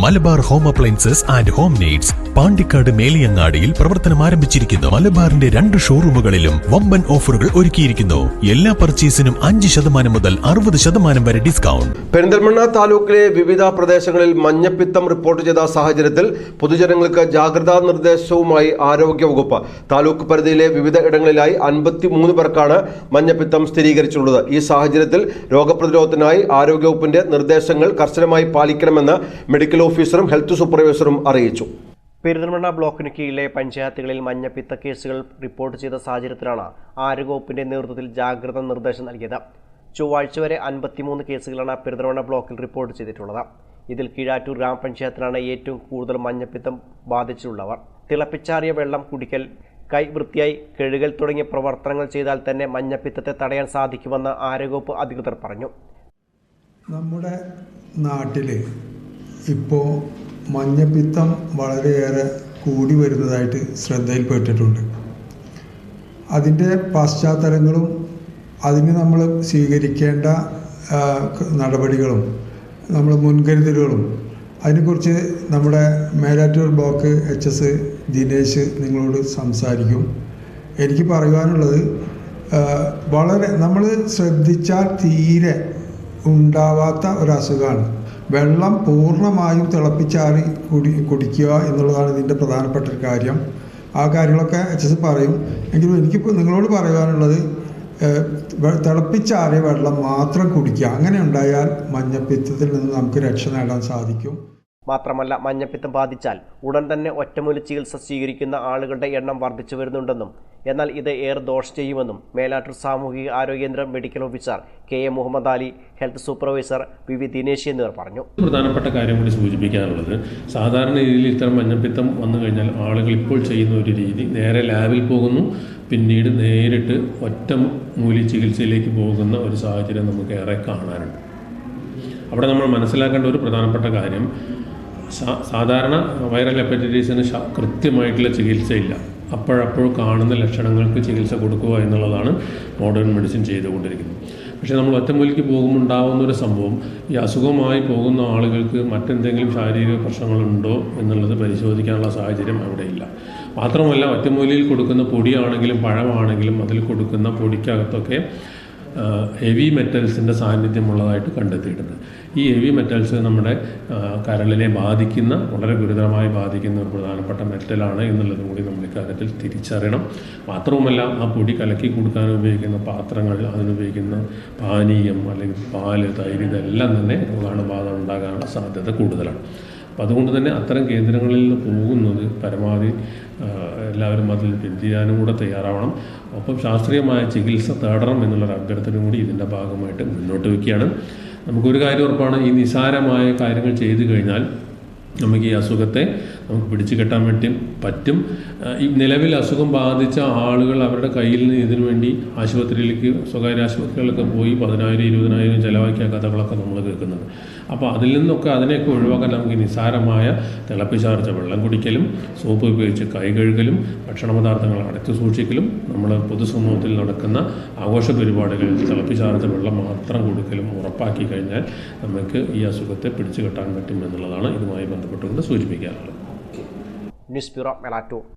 Malabar home appliances and home needs Pandikkad മേലിയങ്ങാടിയിൽ പ്രവർത്തനം ആരംഭിച്ചിരിക്കുന്നു. മലബാറിന്റെ രണ്ട് ഷോറൂമുകളിലും വമ്പൻ ഓഫറുകൾ ഒരുക്കിയിരിക്കുന്നു. എല്ലാ പർച്ചേസിനും അഞ്ച് ശതമാനം മുതൽ അറുപത് ശതമാനം വരെ ഡിസ്കൗണ്ട്. പെരിന്തൽമണ്ണ താലൂക്കിലെ വിവിധ പ്രദേശങ്ങളിൽ മഞ്ഞപ്പിത്തം റിപ്പോർട്ട് ചെയ്ത സാഹചര്യത്തിൽ പൊതുജനങ്ങൾക്ക് ജാഗ്രതാ നിർദ്ദേശവുമായി ആരോഗ്യവകുപ്പ് താലൂക്ക് പരിധിയിലെ വിവിധ ഇടങ്ങളിലായി അൻപത്തിമൂന്ന് പേർക്കാണ് മഞ്ഞപ്പിത്തം സ്ഥിരീകരിച്ചിട്ടുള്ളത്. ഈ സാഹചര്യത്തിൽ രോഗപ്രതിരോധത്തിനായി ആരോഗ്യവകുപ്പിന്റെ നിർദ്ദേശങ്ങൾ കർശനമായി പാലിക്കണമെന്ന് മെഡിക്കൽ ഓഫീസറും ഹെൽത്ത് സൂപ്പർവൈസറും അറിയിച്ചു. പെരിന്തൽമണ്ണ ബ്ലോക്കിന് കീഴിലെ പഞ്ചായത്തുകളിൽ മഞ്ഞപ്പിത്ത കേസുകൾ റിപ്പോർട്ട് ചെയ്ത സാഹചര്യത്തിലാണ് ആരോഗ്യവകുപ്പിന്റെ നേതൃത്വത്തിൽ ജാഗ്രത നിർദ്ദേശം നൽകിയത്. ചൊവ്വാഴ്ച വരെ അൻപത്തിമൂന്ന് കേസുകളാണ് പെരിന്തൽമണ്ണ ബ്ലോക്കിൽ റിപ്പോർട്ട് ചെയ്തിട്ടുള്ളത്. ഇതിൽ കീഴാറ്റൂർ ഗ്രാമപഞ്ചായത്തിലാണ് ഏറ്റവും കൂടുതൽ മഞ്ഞപ്പിത്തം ബാധിച്ചിട്ടുള്ളവർ. തിളപ്പിച്ചാറിയ വെള്ളം കുടിക്കൽ കൈ വൃത്തിയായി കഴുകൽ തുടങ്ങിയ പ്രവർത്തനങ്ങൾ ചെയ്താൽ തന്നെ മഞ്ഞപ്പിത്തത്തെ തടയാൻ സാധിക്കുമെന്ന് ആരോഗ്യവകുപ്പ് അധികൃതർ പറഞ്ഞു. നമ്മുടെ നാട്ടിൽ ഇപ്പോൾ മഞ്ഞപ്പിത്തം വളരെയേറെ കൂടി വരുന്നതായിട്ട് ശ്രദ്ധയിൽപ്പെട്ടിട്ടുണ്ട്. അതിന്റെ പശ്ചാത്തലങ്ങളും അതിന് നമ്മൾ സ്വീകരിക്കേണ്ട നടപടികളും നമ്മൾ മുൻകരുതലുകളും അതിനെക്കുറിച്ച് നമ്മുടെ Melattur block H S Dinesh നിങ്ങളോട് സംസാരിക്കും. എനിക്ക് പറയുവാനുള്ളത് വളരെ നമ്മൾ ശ്രദ്ധിച്ചാൽ തീരെ ഉണ്ടാവാത്ത ഒരു അസുഖമാണ് വെള്ളം പൂർണമായും തിളപ്പിച്ചാറി കുടി കുടിക്കുക എന്നുള്ളതാണ് ഇതിന്റെ പ്രധാനപ്പെട്ട ഒരു കാര്യം. ആ കാര്യങ്ങളൊക്കെ എച്ച് എസ് പറയും. എങ്കിലും എനിക്കിപ്പോൾ നിങ്ങളോട് പറയാനുള്ളത് തിളപ്പിച്ചാറിയ വെള്ളം മാത്രം കുടിക്കുക. അങ്ങനെ ഉണ്ടായാൽ മഞ്ഞപ്പിത്തത്തിൽ നിന്ന് നമുക്ക് രക്ഷ നേടാൻ സാധിക്കും. മാത്രമല്ല മഞ്ഞപ്പിത്തം ബാധിച്ചാൽ ഉടൻ തന്നെ ഒറ്റമൂലി ചികിത്സ സ്വീകരിക്കുന്ന ആളുകളുടെ എണ്ണം വർദ്ധിച്ചു വരുന്നുണ്ടെന്നും എന്നാൽ ഇത് ഏറെ ദോഷം ചെയ്യുമെന്നും മേലാറ്റൂർ സാമൂഹിക ആരോഗ്യകേന്ദ്രം medical officer K A Muhammad Ali health supervisor V V Dinesh എന്നിവർ പറഞ്ഞു. പ്രധാനപ്പെട്ട കാര്യം കൂടി സൂചിപ്പിക്കാനുള്ളത് സാധാരണ രീതിയിൽ ഇത്തരം മഞ്ഞപ്പിത്തം വന്നു കഴിഞ്ഞാൽ ആളുകൾ ഇപ്പോൾ ചെയ്യുന്ന ഒരു രീതി നേരെ ലാബിൽ പോകുന്നു പിന്നീട് നേരിട്ട് ഒറ്റ മൂലി ചികിത്സയിലേക്ക് പോകുന്ന ഒരു സാഹചര്യം നമുക്ക് ഏറെ കാണാനുണ്ട്. അവിടെ നമ്മൾ മനസ്സിലാക്കേണ്ട ഒരു പ്രധാനപ്പെട്ട കാര്യം സാധാരണ വൈറൽ ഹെപ്പറ്റൈറ്റിസിന് കൃത്യമായിട്ടുള്ള ചികിത്സയില്ല. അപ്പോഴപ്പോൾ കാണുന്ന ലക്ഷണങ്ങൾക്ക് ചികിത്സ കൊടുക്കുക എന്നുള്ളതാണ് മോഡേൺ മെഡിസിൻ ചെയ്തുകൊണ്ടിരിക്കുന്നത്. പക്ഷേ നമ്മൾ ഒറ്റമൂലിക്ക് പോകുമ്പോൾ ഉണ്ടാകുന്ന ഒരു സംഭവം ഈ അസുഖമായി പോകുന്ന ആളുകൾക്ക് മറ്റെന്തെങ്കിലും ശാരീരിക പ്രശ്നങ്ങളുണ്ടോ എന്നുള്ളത് പരിശോധിക്കാനുള്ള സാഹചര്യം അവിടെ ഇല്ല മാത്രമല്ല ഒറ്റമൂലിയിൽ കൊടുക്കുന്ന പൊടിയാണെങ്കിലും പഴമാണെങ്കിലും അതിൽ കൊടുക്കുന്ന പൊടിക്കകത്തൊക്കെ ഹെവി മെറ്റൽസിന്റെ സാന്നിധ്യമുള്ളതായിട്ട് കണ്ടെത്തിയിട്ടുണ്ട്. ഈ ഹെവി മെറ്റൽസ് നമ്മുടെ കരളിനെ ബാധിക്കുന്ന വളരെ ഗുരുതരമായി ബാധിക്കുന്ന ഒരു പ്രധാനപ്പെട്ട മെറ്റലാണ് എന്നുള്ളതും കൂടി നമ്മൾ ഇക്കാര്യത്തിൽ തിരിച്ചറിയണം. മാത്രവുമല്ല ആ പൊടി കലക്കി കൊടുക്കാൻ ഉപയോഗിക്കുന്ന പാത്രങ്ങൾ അതിനുപയോഗിക്കുന്ന പാനീയം അല്ലെങ്കിൽ പാൽ തൈര് ഇതെല്ലാം തന്നെ രോഗാണുബാധ ഉണ്ടാകാനുള്ള സാധ്യത കൂടുതലാണ്. അപ്പോൾ അതുകൊണ്ട് തന്നെ അത്തരം കേന്ദ്രങ്ങളിൽ നിന്ന് പോകുന്നത് പരമാവധി എല്ലാവരും അതിൽ പിന്തിരിയാനും കൂടെ തയ്യാറാവണം. ഒപ്പം ശാസ്ത്രീയമായ ചികിത്സ തേടണം എന്നുള്ളൊരു അഭ്യർത്ഥന കൂടി ഇതിന്റെ ഭാഗമായിട്ട് മുന്നോട്ട് വയ്ക്കുകയാണ്. നമുക്കൊരു കാര്യം ഉറപ്പാണ് ഈ നിസാരമായ കാര്യങ്ങൾ ചെയ്തു കഴിഞ്ഞാൽ നമുക്ക് ഈ അസുഖത്തെ നമുക്ക് പിടിച്ചു കെട്ടാൻ വേണ്ടി പറ്റും. ഈ നിലവിൽ അസുഖം ബാധിച്ച ആളുകൾ അവരുടെ കയ്യിൽ നിന്ന് ഇതിനു വേണ്ടി ആശുപത്രിയിലേക്ക് സ്വകാര്യ ആശുപത്രികളിലൊക്കെ പോയി പതിനായിരം ഇരുപതിനായിരം ചിലവാക്കിയ കഥകളൊക്കെ നമ്മൾ കേൾക്കുന്നത്. അപ്പോൾ അതിൽ നിന്നൊക്കെ അതിനെയൊക്കെ ഒഴിവാക്കാൻ നമുക്ക് നിസ്സാരമായ തിളപ്പിച്ചാർച്ച വെള്ളം കുടിക്കലും സോപ്പ് ഉപയോഗിച്ച് കൈ കഴുകലും ഭക്ഷണ പദാർത്ഥങ്ങൾ അടച്ചു സൂക്ഷിക്കലും നമ്മൾ പൊതുസമൂഹത്തിൽ നടക്കുന്ന ആഘോഷ പരിപാടികളിൽ തിളപ്പിച്ചാർച്ച വെള്ളം മാത്രം കൊടുക്കലും ഉറപ്പാക്കി കഴിഞ്ഞാൽ നമുക്ക് ഈ അസുഖത്തെ പിടിച്ചു കെട്ടാൻ പറ്റും എന്നുള്ളതാണ് ഇതുമായി ബന്ധപ്പെട്ടുകൊണ്ട് സൂചിപ്പിക്കാറുള്ളത് Newspiro Melado.